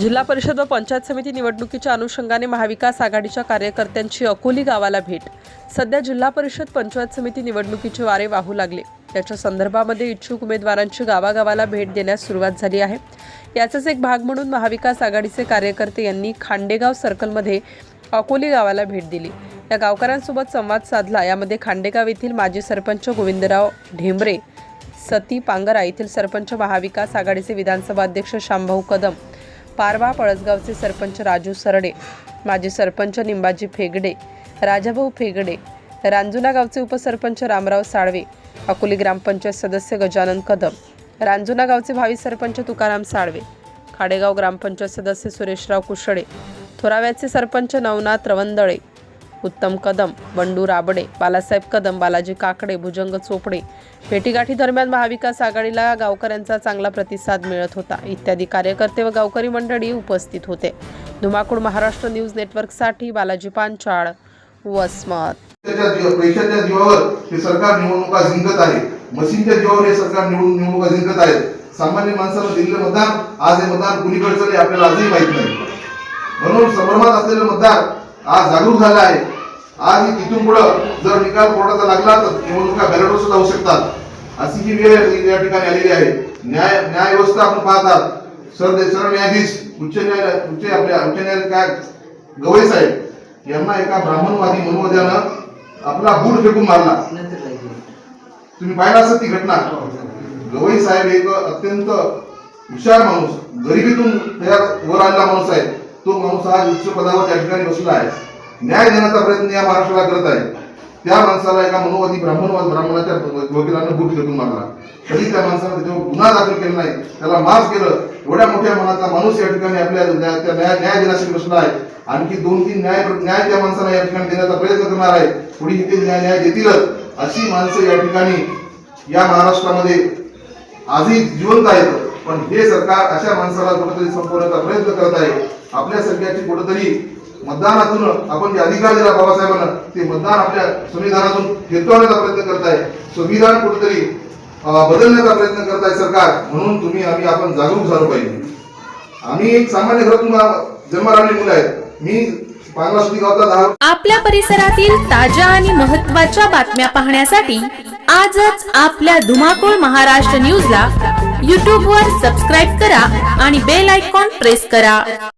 जिल्हा परिषद व पंचायत समिती निवडणुकीच्या अनुषंगाने महाविकास आघाडीच्या कार्यकर्त्यांची अकोली गावाला भेट. सध्या जिल्हा परिषद पंचायत समिती निवडणुकीचे वारे वाहू लागले. त्याच्या संदर्भामध्ये इच्छुक उमेदवारांची गावागावाला भेट देण्यास सुरुवात झाली आहे. याचाच एक भाग म्हणून महाविकास आघाडीचे कार्यकर्ते यांनी खांडेगाव सर्कलमध्ये अकोली गावाला भेट दिली. या गावकऱ्यांसोबत संवाद साधला. यामध्ये खांडेगाव येथील माजी सरपंच गोविंदराव ढेंबरे सती पांगरा येथील सरपंच महाविकास आघाडीचे विधानसभा अध्यक्ष शांभाऊ कदम पारवा पळसगावचे सरपंच राजू सरडे माजी सरपंच निंबाजी फेगडे राजाभाऊ फेगडे रांजुना गावचे उपसरपंच रामराव साळवे अकोली ग्रामपंचायत सदस्य गजानन कदम रांजुना गावचे भावी सरपंच तुकाराम साळवे खाडेगाव ग्रामपंचायत सदस्य सुरेशराव कुशळे थोराव्याचे सरपंच नवनाथ रवंदळे उत्तम कदम बंडू राबडे बालासाहेब कदम बालाजी काकडे भुजंग चोपडे. भेटीगाठी दरम्यान महाविकास आघाडीला गावकऱ्यांचा चांगला प्रतिसाद मिळत होता. इत्यादी कार्यकर्ते व गावकरी मंडळी उपस्थित होते. धुमाकूळ महाराष्ट्र न्यूज नेटवर्कसाठी बालाजी पांचाळ वसमत. पैशाच्या जीवावर हे सरकार निवडणुका जिंकत आहे. मशीनच्या जीवावर हे सरकार निवडून निवडणुका जिंकत आहे सामान्य माणसाला दिलेलं मतदान आज हे मतदान कुणीकडे चालले आपल्याला आजही माहीत नाही. म्हणून संभ्रमात असलेलं मतदार आज जागरूक झाला आहे. आज तिथून पुढं जर निकाल कोर्टाचा लागला तर निवडणुका बॅलेटवर सुद्धा होऊ शकतात. अशी ही वेळ या ठिकाणी आलेली आहे. न्याय न्याय व्यवस्था आपण पाहतात. सर सरन्यायाधीश उच्च न्यायालय उच्च आपल्या उच्च न्यायालय काय? गवई साहेब यांना एका ब्राह्मणवादी मनोवद्यानं आपला बूट फेकून मारला. तुम्ही पाहिला असत ती घटना? गवई साहेब एक अत्यंत हुशार माणूस गरिबीतून तयार वर आणला माणूस आहे. तो माणूस आज उच्च पदावर त्या ठिकाणी बसला आहे. न्याय देण्याचा प्रयत्न या महाराष्ट्राला करत आहे. त्या माणसाला एका मनोवादी ब्राह्मणवाद ब्राह्मणाच्या वकिलानं बूट फेकून मारला. तरी त्या माणसाला त्याच्यावर गुन्हा दाखल केला नाही. त्याला माफ केलं. एवढ्या मोठ्या मनाचा माणूस या ठिकाणी आपल्या न्याय- त्या न्याय न्याय देण्यासाठी बसला आहे. आणखी दोन तीन न्याय न्याय त्या माणसाला या ठिकाणी देण्याचा प्रयत्न करणार आहे. पुढे ते न्याय न्याय देतीलच. अशी माणसं या ठिकाणी या महाराष्ट्रामध्ये आजही जिवंत आहेत. पण हे सरकार अशा माणसाला कुठेतरी संपवण्याचा प्रयत्न करत आहे. आपल्या सगळ्याची कुठेतरी मतदानातून आपण जे अधिकार दिला बाबासाहेबांना ते मतदान आपल्या संविधानातून हिरकवण्याचा प्रयत्न करताय. संविधान कुठेतरी बदलण्याचा प्रयत्न करत आहे सरकार म्हणून तुम्ही आम्ही आपण जागरूक झालो पाहिजे. आम्ही एक सामान्य घरातून जन्माला मुलं आहेत. मी आपल्या परिसरातील ताज्या आणि महत्त्वाच्या बातम्या पाहण्यासाठी आजच आपल्या धुमाकूळ महाराष्ट्र न्यूजला यूट्यूबवर सबस्क्राईब करा आणि बेल आयकॉन प्रेस करा.